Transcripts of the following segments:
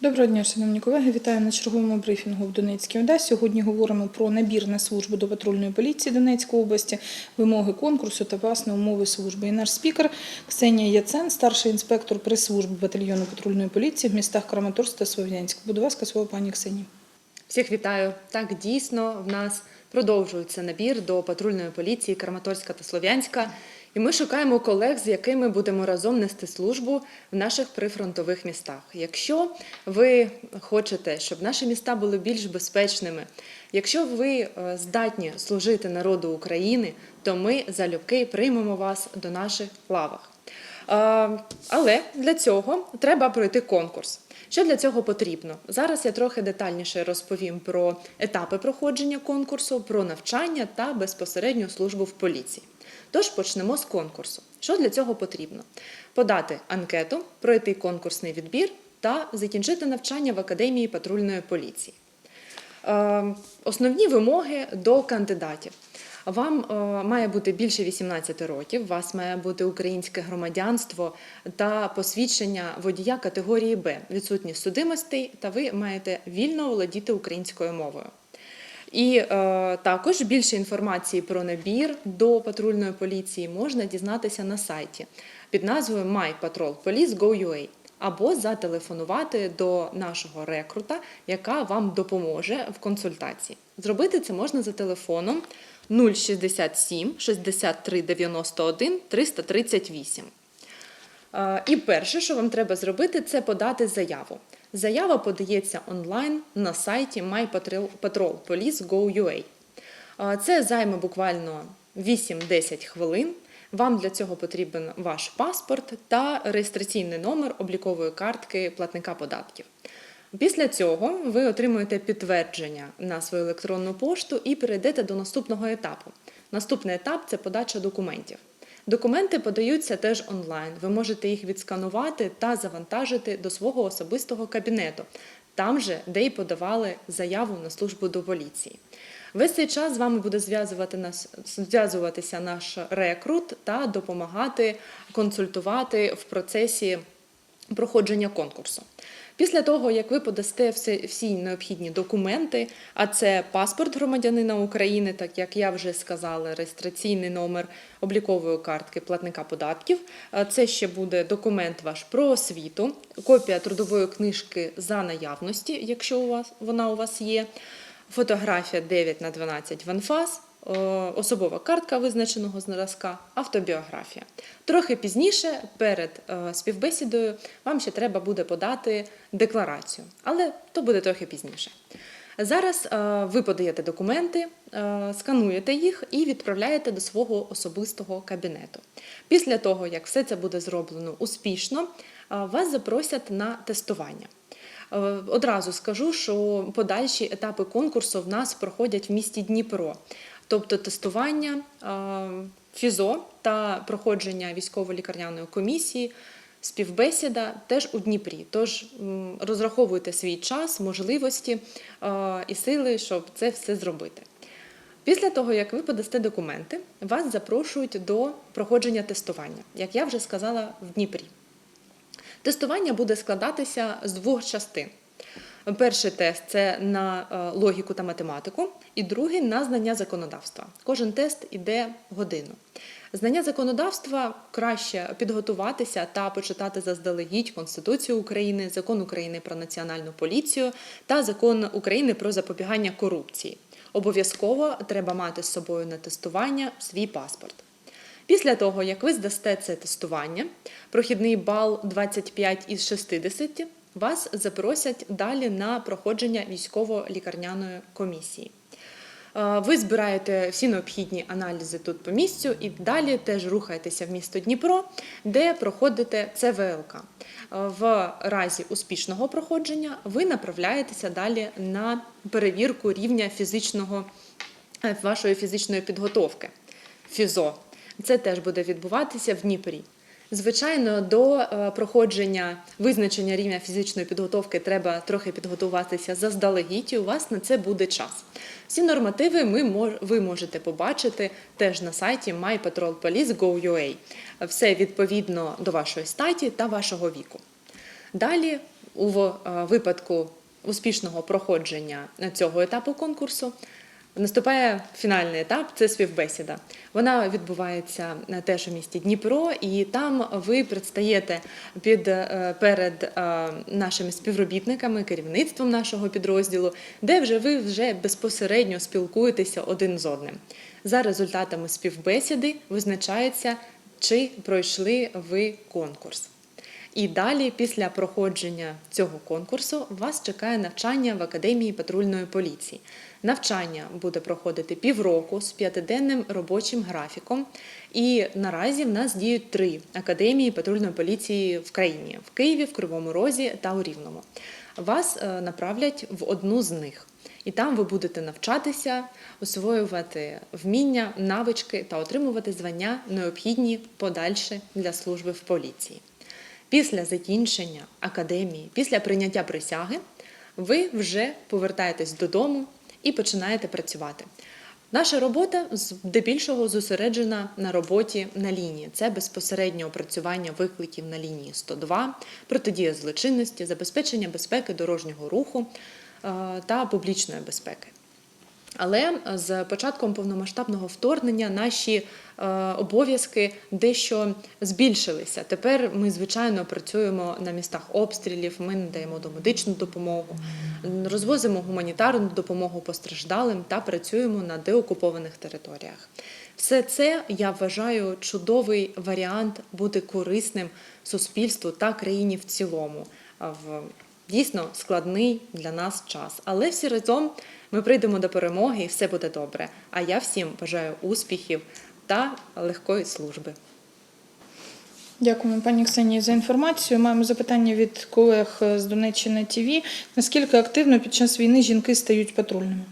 Доброго дня, шановні колеги. Вітаю на черговому брифінгу в Донецькій ОДА. Сьогодні говоримо про набір на службу до патрульної поліції Донецької області, вимоги конкурсу та власне умови служби. І наш спікер Ксенія Яцен, старший інспектор прес-служби батальйону патрульної поліції в містах Краматорськ та Слов'янськ. Будь ласка, слово пані Ксенії. Всіх вітаю. Так, дійсно, в нас продовжується набір до патрульної поліції Краматорська та Слов'янська. І ми шукаємо колег, з якими будемо разом нести службу в наших прифронтових містах. Якщо ви хочете, щоб наші міста були більш безпечними, якщо ви е, здатні служити народу України, то ми залюбки приймемо вас до наших лавах. Е, Але для цього треба пройти конкурс. Що для цього потрібно? Зараз я трохи детальніше розповім про етапи проходження конкурсу, про навчання та безпосередню службу в поліції. Тож почнемо з конкурсу. Що для цього потрібно? Подати анкету, пройти конкурсний відбір та закінчити навчання в Академії патрульної поліції. Е, Основні вимоги до кандидатів. Вам е, має бути більше 18 років, у вас має бути українське громадянство та посвідчення водія категорії Б, відсутність судимостей, та ви маєте вільно володіти українською мовою. І е, також більше інформації про набір до патрульної поліції можна дізнатися на сайті під назвою mypatrolpolice.go.ua або зателефонувати до нашого рекрута, яка вам допоможе в консультації. Зробити це можна за телефоном 067 63 91 338. Е, І перше, що вам треба зробити, це подати заяву. Заява подається онлайн на сайті mypatrolpolice.go.ua. Це займе буквально 8-10 хвилин. Вам для цього потрібен ваш паспорт та реєстраційний номер облікової картки платника податків. Після цього ви отримуєте підтвердження на свою електронну пошту і перейдете до наступного етапу. Наступний етап це подача документів. Документи подаються теж онлайн. Ви можете їх відсканувати та завантажити до свого особистого кабінету, там же, де й подавали заяву на службу до поліції. Весь цей час з вами буде зв'язувати нас, зв'язуватися наш рекрут та допомагати консультувати в процесі проходження конкурсу. Після того, як ви подасте всі, необхідні документи, а це паспорт громадянина України, так як я вже сказала, реєстраційний номер облікової картки платника податків. Це ще буде документ ваш про освіту, копія трудової книжки за наявності, якщо у вас вона у вас є, фотографія 9 на 12 в АНФАС, особова картка визначеного зразка, автобіографія. Трохи пізніше, перед е, співбесідою, вам ще треба буде подати декларацію, але то буде трохи пізніше. Зараз е, ви подаєте документи, е, скануєте їх і відправляєте до свого особистого кабінету. Після того, як все це буде зроблено успішно, е, вас запросять на тестування. Е, Одразу скажу, що подальші етапи конкурсу в нас проходять в місті Дніпро, тобто тестування ФІЗО та проходження військово-лікарняної комісії, співбесіда теж у Дніпрі. Тож розраховуйте свій час, можливості і сили, щоб це все зробити. Після того, як ви подасте документи, вас запрошують до проходження тестування, як я вже сказала, в Дніпрі. Тестування буде складатися з двох частин. Перший тест це на е, логіку та математику, і другий на знання законодавства. Кожен тест іде годину. Знання законодавства краще підготуватися та почитати заздалегідь Конституцію України, закон України про національну поліцію та закон України про запобігання корупції. Обов'язково треба мати з собою на тестування свій паспорт. Після того, як ви здасте це тестування, прохідний бал 25 із 60, вас запросять далі на проходження військово-лікарняної комісії. Е, Ви збираєте всі необхідні аналізи тут по місцю і далі теж рухаєтеся в місто Дніпро, де проходите ЦВЛК. Е, В разі успішного проходження ви направляєтеся далі на перевірку рівня фізичного е, вашої фізичної підготовки. ФІЗО. Це теж буде відбуватися в Дніпрі. Звичайно, до е, проходження визначення рівня фізичної підготовки треба трохи підготуватися заздалегідь, і у вас на це буде час. Всі нормативи ми ви можете побачити теж на сайті mypatrolpolice.go.ua. Все відповідно до вашої статі та вашого віку. Далі у е, випадку успішного проходження цього етапу конкурсу наступає фінальний етап це співбесіда. Вона відбувається е, теж у місті Дніпро, і там ви предстаєте під, е, перед е, нашими співробітниками, керівництвом нашого підрозділу, де вже ви вже безпосередньо спілкуєтеся один з одним. За результатами співбесіди визначається, чи пройшли ви конкурс. І далі, після проходження цього конкурсу, вас чекає навчання в Академії патрульної поліції. Навчання буде проходити півроку з п'ятиденним робочим графіком. І наразі в нас діють три академії патрульної поліції в країні в Києві, в Кривому Розі та у Рівному. Вас е, направлять в одну з них. І там ви будете навчатися, освоювати вміння, навички та отримувати звання, необхідні подальше для служби в поліції. Після закінчення академії, після прийняття присяги, ви вже повертаєтесь додому і починаєте працювати. Наша робота здебільшого зосереджена на роботі на лінії. Це безпосередньо опрацювання викликів на лінії 102, протидія злочинності, забезпечення безпеки дорожнього руху е, та публічної безпеки. Але з початком повномасштабного вторгнення наші е, обов'язки дещо збільшилися. Тепер ми, звичайно, працюємо на містах обстрілів, ми надаємо домедичну допомогу, розвозимо гуманітарну допомогу постраждалим та працюємо на деокупованих територіях. Все це я вважаю чудовий варіант бути корисним суспільству та країні в цілому. Дійсно складний для нас час. Але всі разом ми прийдемо до перемоги і все буде добре. А я всім бажаю успіхів та легкої служби. Дякуємо, пані Ксенії, за інформацію. Маємо запитання від колег з Донеччини ТВ. Наскільки активно під час війни жінки стають патрульними?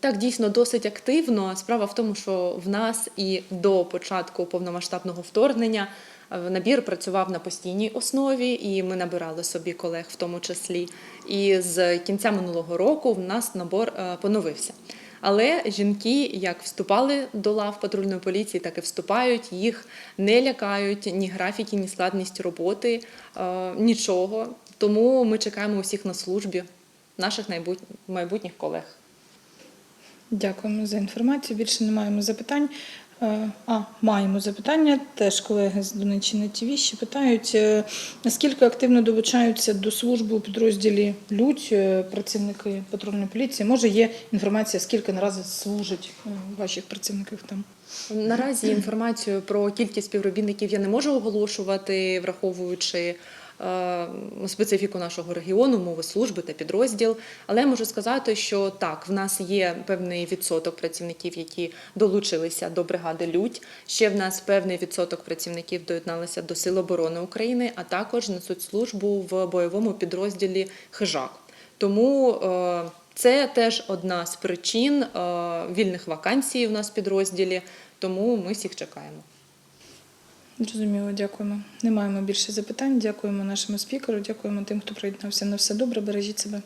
Так, дійсно досить активно. Справа в тому, що в нас і до початку повномасштабного вторгнення е, набір працював на постійній основі, і ми набирали собі колег в тому числі. І з кінця минулого року в нас набор е, поновився. Але жінки як вступали до лав патрульної поліції, так і вступають. Їх не лякають ні графіки, ні складність роботи, е, нічого. Тому ми чекаємо усіх на службі, наших майбутніх колег. Дякуємо за інформацію. Більше не маємо запитань. Е, А, маємо запитання. Теж колеги з Донеччини ТВ ще питають, е, наскільки активно долучаються до служби у підрозділі Людь е, працівники патрульної поліції. Може, є інформація, скільки наразі служить ваших працівників там? Наразі інформацію про кількість співробітників я не можу оголошувати, враховуючи специфіку нашого регіону, мови служби та підрозділ. Але я можу сказати, що так, в нас є певний відсоток працівників, які долучилися до бригади Людь. Ще в нас певний відсоток працівників доєдналися до Сил оборони України, а також несуть службу в бойовому підрозділі Хижак. Тому е, це теж одна з причин е, вільних вакансій у нас в підрозділі, тому ми всіх чекаємо. Зрозуміло, дякуємо. Не маємо більше запитань. Дякуємо нашому спікеру, дякуємо тим, хто приєднався. На все добре, бережіть себе.